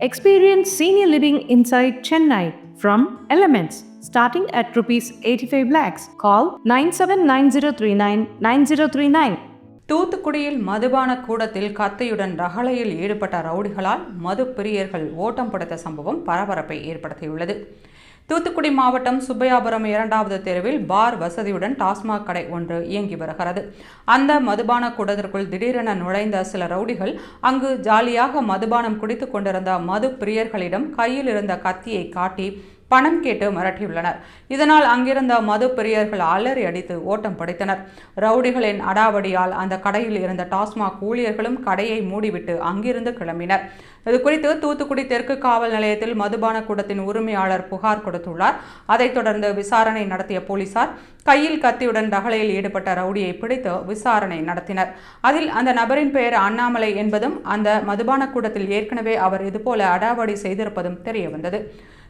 Experience senior living inside Chennai from Elements starting at rupees 85 lakhs. Call 979039 9039. தூத்துக்குடியில் மதுபான கூடத்தில் கத்தையுடன் ரகளையில் ஈடுபட்ட ரவுடிகளால் மது பிரியர்கள் ஓட்டம் படுத்த சம்பவம் பரபரப்பை ஏற்படுத்தியுள்ளது தூத்துக்குடி மாவட்டம் சுப்பையாபுரம் இரண்டாவது தெருவில் பார் வசதியுடன் டாஸ்மாக் கடை ஒன்று இயங்கி வருகிறது. அந்த மதுபான கூடத்திற்குள் திடீரென நுழைந்த சில ரவுடிகள் அங்கு ஜாலியாக மதுபானம் குடித்துக் கொண்டிருந்த மது பிரியர்களிடம் கையில் இருந்த கத்தியை காட்டி பணம் கேட்டு மிரட்டியுள்ளனர். இதனால் அங்கிருந்த மது பிரியர்கள் அலறி அடித்து ஓட்டம் படைத்தனர். ரவுடிகளின் அடாவடியால் அந்த கடையில் இருந்த டாஸ்மாக் ஊழியர்களும் கடையை மூடிவிட்டு அங்கிருந்து கிளம்பினர். இது குறித்து தூத்துக்குடி தெற்கு காவல் நிலையத்தில் மதுபான கூடத்தின் உரிமையாளர் புகார் கொடுத்துள்ளார் அதைத் தொடர்ந்து விசாரணை நடத்திய போலீசார் கையில் கத்தியுடன் ரகளையில் ஈடுபட்ட ரவுடியை பிடித்து விசாரணை நடத்தினர். அதில் அந்த நபரின் பெயர் அண்ணாமலை என்பதும் அந்த மதுபான கூடத்தில் ஏற்கனவே அவர் இதுபோல அடாவடி செய்திருப்பதும் தெரியவந்தது.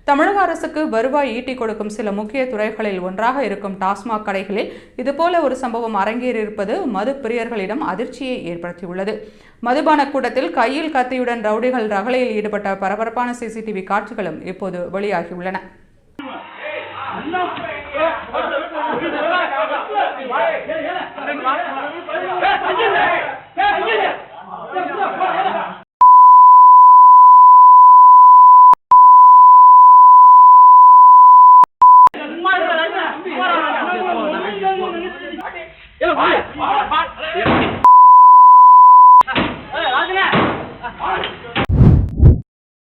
தமிழக அரசுக்கு வருவாய் ஈட்டிக் கொடுக்கும் சில முக்கிய துறைகளில் ஒன்றாக இருக்கும் டாஸ்மாக் கடைகளில் இதுபோல ஒரு சம்பவம் அரங்கேறியிருப்பது மது பிரியர்களிடம் அதிர்ச்சியை ஏற்படுத்தியுள்ளது. மதுபான கூட்டத்தில் கையில் கத்தியுடன் ரவுடிகள் ரகளையில் ஈடுபட்ட பரபரப்பான சிசிடிவி காட்சிகளும் இப்போது வெளியாகியுள்ளன. Yeah.